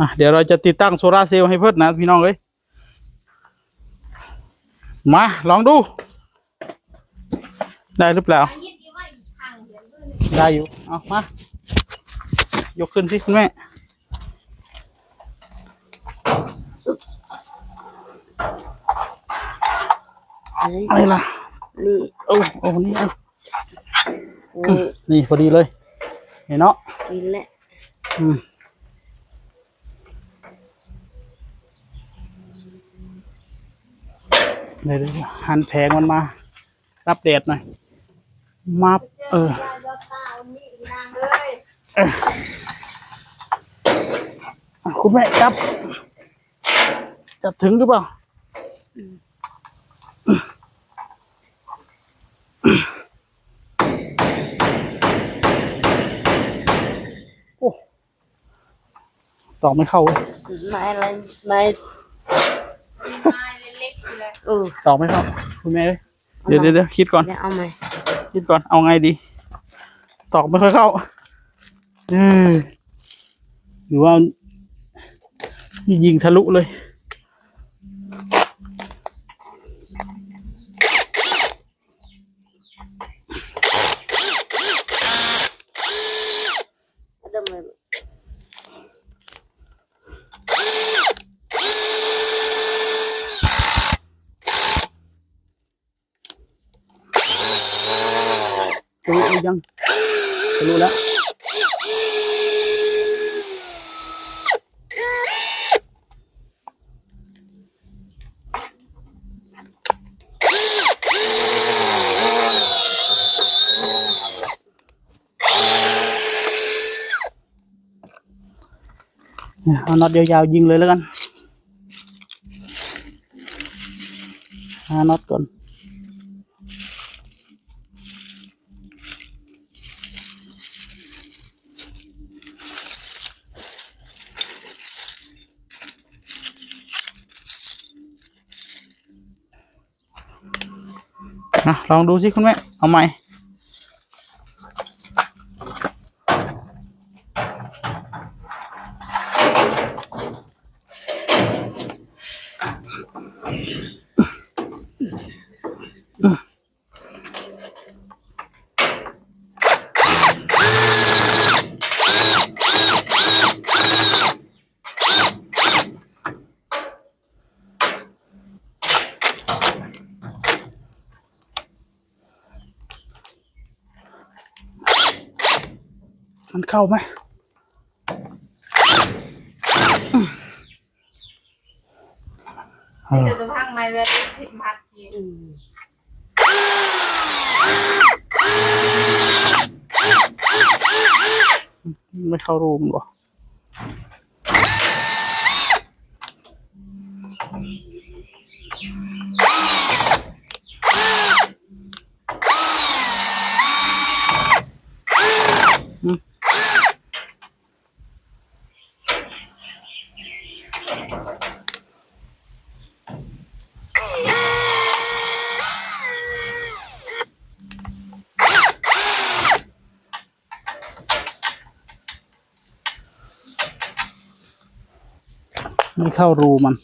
อะเดี๋ยวเราจะติดตั้งโซลาร์เซลล์ให้เพิ่นนะพี่น้องเอ้ยมาลองดู ได้หรือเปล่า ได้อยู่ เอามา ยกขึ้นสิคุณแม่ อะไรล่ะ นี่โอ้โอ้นี่เอานี่นี่พอดีเลย เห็นเนาะนี่แหละอืม เดี๋ยวหันแผงมันมา รับแดดหน่อยมาเออคุณแม่จับ จับถึงหรือเปล่าโอ้ตอกไม่เข้าเว้ยไม้อะไรไม้ เออตอกไม่เข้าคุณแม่เอ้ยเดี๋ยวเดี๋ยวเดี๋ยวคิดก่อน เดี๋ยวเอาไหมคิดก่อนเอาไงดี ตอกไม่ค่อยเข้าเออหรือว่ายิงทะลุเลย เอาเดิมเลย ทะลุหรือ ยังทะลุแล้วเนี่ยเอาน็อตยาวๆยิงเลยแล้วกันหาน็อตก่อน นะลองดูสิคุณแม่ เอาไหม เข้าไหมเออจะพังไม้เวลผิดพัดกินอืมไม่เข้ารูมนบ่อืมไม่ เข้ารูมัน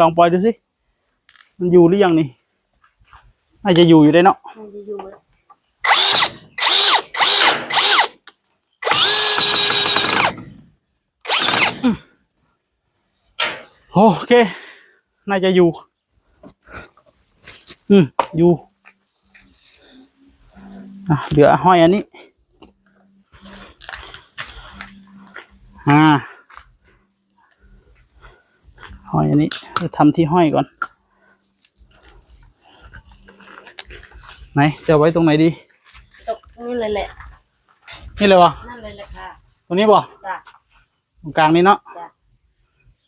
ลองปล่อยดูสิ มันอยู่หรือยังนี่ น่าจะอยู่อยู่ได้เนาะมันจะอยู่แล้วโอเค น่าจะอยู่ อืมอยู่อะเหลือห้อยอันนี้ อ่าห้อยอันนี้จะทำที่ห้อยก่อน ไหนจะไว้ตรงไหนดีตกนี่เลยแหละ นี่เลยวะนั่นเลยแหละค่ะตรงนี้บ่จ้ะตรงกลางนี่เนาะจ้ะ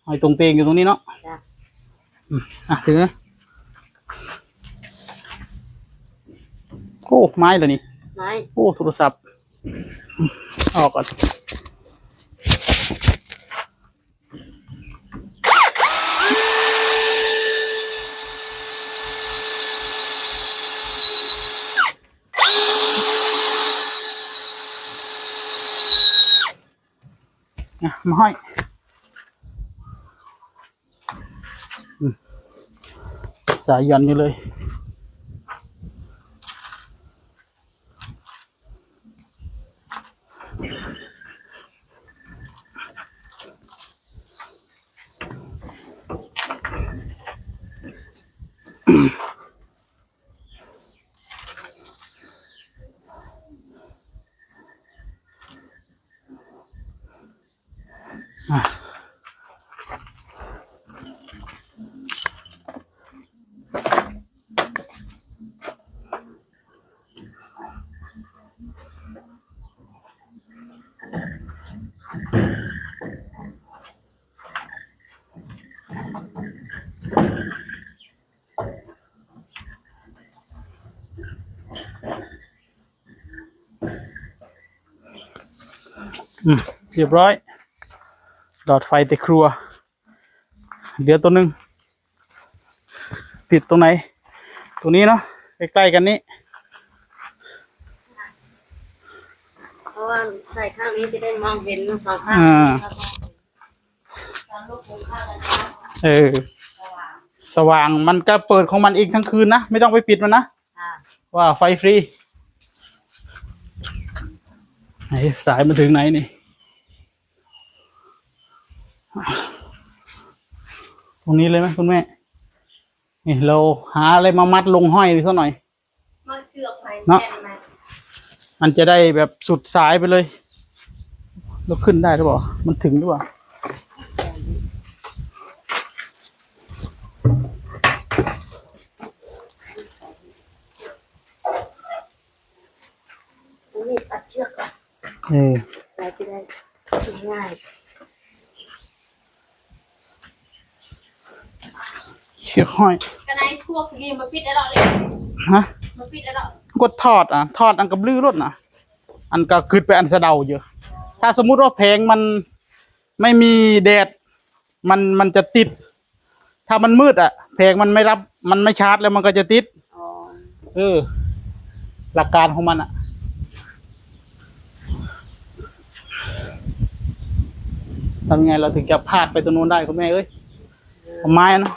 ไอ้ตรงเตียงอยู่ตรงนี้เนาะจ้ะอืมอะถือโอ้ไม้เหรอนี่ไม้โอ้โทรศัพท์ออกก่อน นะมาห้อยสายยันอยู่เลย เรียบร้อย หลอดไฟแต่ครัว เดี๋ยวตัวหนึ่งติดตรงไหน ตรงนี้เนาะใกล้ๆกันนี้เพราะว่าใส่ข้างนี้จะได้มองเห็นสองข้างอ่าตอนลูกผมข้างกันนะเออ สว่างมันก็เปิดของมันเองทั้งคืนนะ ไม่ต้องไปปิดมันนะอ่าว่าไฟฟรี ไหนสายมาถึงไหนนี่ตรงนี้เลยไหมคุณแม่ นี่เราหาอะไรมามัดลงห้อยสักหน่อยมาเชือกไหมเนาะแน่นไหมมันจะได้แบบสุดสายไปเลยแล้วขึ้นได้หรือเปล่ามันถึงหรือเปล่าตรงนี้ตัดเชือกก่อน เออเราจะได้ถึงง่ายเชือกห้อยกระไนพวกสกีมาปิดได้แล้วเลยฮะมาปิดได้แล้วกดทอดอะทอดอันกับลื้อรถนะอันก็ขึ้นไปอันสะเดาเยอะถ้าสมมุติว่าเพลงมันไม่มีแดดมันมันจะติด ถ้ามันมืดอะเพลงมันไม่รับมันไม่ชาร์จแล้วมันก็จะติดอ๋อเออ หลักการของมันอะ ทำไงเราถึงจะพาดไปตรงนู้นได้คุณแม่เอ้ยเอาไม้นะ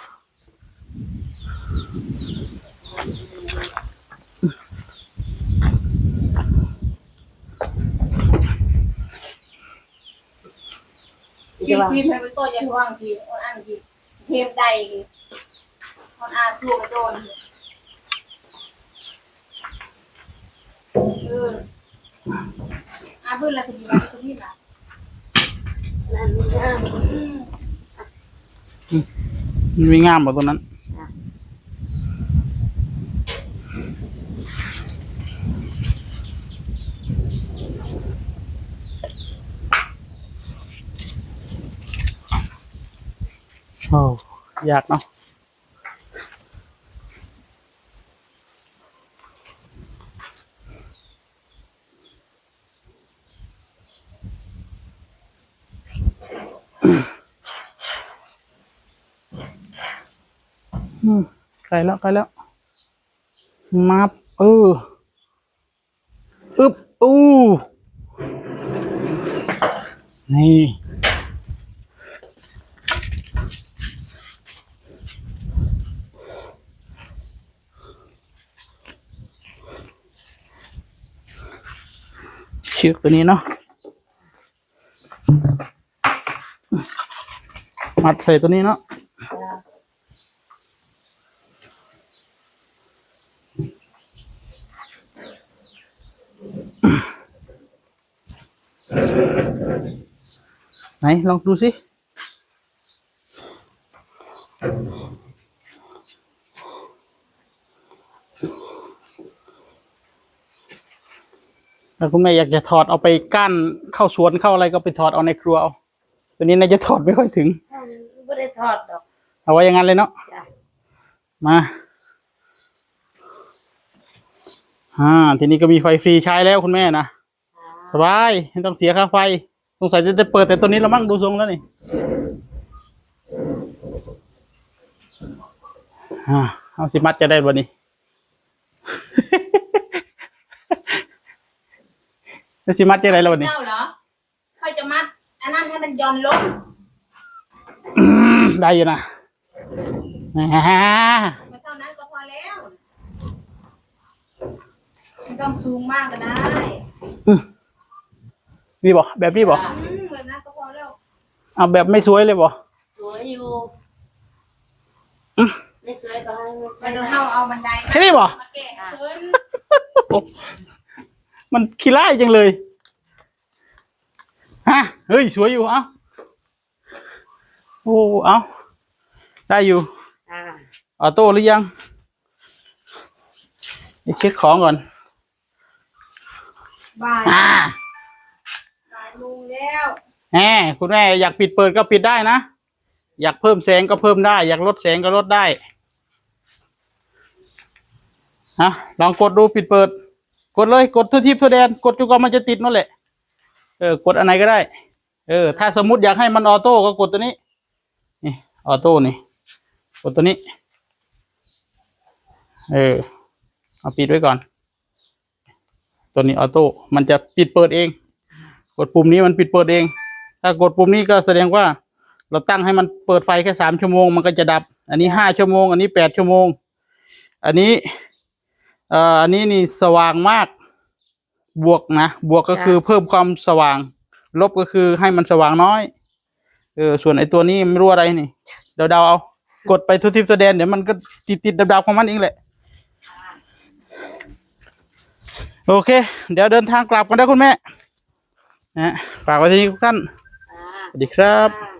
ทีทีมให้เป็นตัวอยันว่างทีออนอ่านทีเทมใดออนอ่านสู้กระโดนเอออาบื้นอะไรคุณอยู่บ้านคุณพี่นะ นั่นไม่งามันมีงามเหรอตัวนั้นโอ้ยากเนาะ ใกล้แล้วใกล้แล้วมาเอออึบอู้นี่เชือกตัวนี้เนาะมัดใส่ตัวนี้เนาะ ไหนลองดูสิถ้าคุณแม่อยากจะถอดเอาไปก้านเข้าสวนเข้าอะไรก็ไปถอดเอาในครัวเอาตัวนี้น่าจะถอดไม่ค่อยถึงไม่ได้ทอดดอกเอาไว้อย่างนั้นเลยเนาะจ้ะมาอ่าทีนี้ก็มีไฟฟรีใช้แล้วคุณแม่นะสบายไม่ต้องเสียค่าไฟส งสัยจะจะเปิดแต่ตัวนี้แล้วมั้งดูทรงแล้วนี่อ่าเอาสิมัดจะได้บ่นี่แล้วสิมัดจะได้แล้วบ่นี่เจ้าเหรอค่อยจะมัดอันนั้นให้มันย่อนลงอืมได้อยู่นะแหมมาเท่านั้นก็พอแล้วไม่ต้องสูงมากก็ได้ นี่บ่แบบนี้บ่อืมแบบนั้นก็พอแล้วเอาแบบไม่สวยเลยบ่สวยอยู่ไม่สวยก็ให้มันต้องเข้าเอาบันไดแค่นี้บ่มาแก้พื้นมันขี้ไล่จังเลยฮะเฮ้ยสวยอยู่เอ้าโอ้เอ้าได้อยู่อ่าออโต้หรือยังไปเช็คของก่อนบ่า แล้วแหมคุณแม่อยากปิดเปิดก็ปิดได้นะ อยากเพิ่มแสงก็เพิ่มได้ อยากลดแสงก็ลดได้ฮะลองกดดูปิดเปิด กดเลยกดทั่วทิพย์ทั่วแดน กดจนกว่ามันจะติดนั่นแหละ เออกดอันไหนก็ได้ เออ ถ้าสมมติอยากให้มันออโต้ก็กดตัวนี้นี่ออโต้นี่กดตัวนี้ เออเอาปิดไว้ก่อน ตัวนี้ออโต้มันจะปิดเปิดเอง กดปุ่มนี้มันปิดเปิดเอง ถ้ากดปุ่มนี้ก็แสดงว่า เราตั้งให้มันเปิดไฟแค่สามชั่วโมงมันก็จะดับ อันนี้ห้าชั่วโมง อันนี้แปดชั่วโมง อันนี้เอ่ออันนี้นี่สว่างมาก บวกนะ บวกก็คือเพิ่มความสว่าง ลบก็คือให้มันสว่างน้อย เออ ส่วนไอ้ตัวนี้ไม่รู้อะไรนี่ เดาเดาๆเอา กดไปทุกทิพย์แสดงเดี๋ยวมันก็ติดติดดับดับๆของมันเองแหละ โอเค เดี๋ยวเดินทางกลับกันได้อคุณแม่ นะฝากไว้ที่นี่ทุกท่านอ่าสวัสดีครับอ่า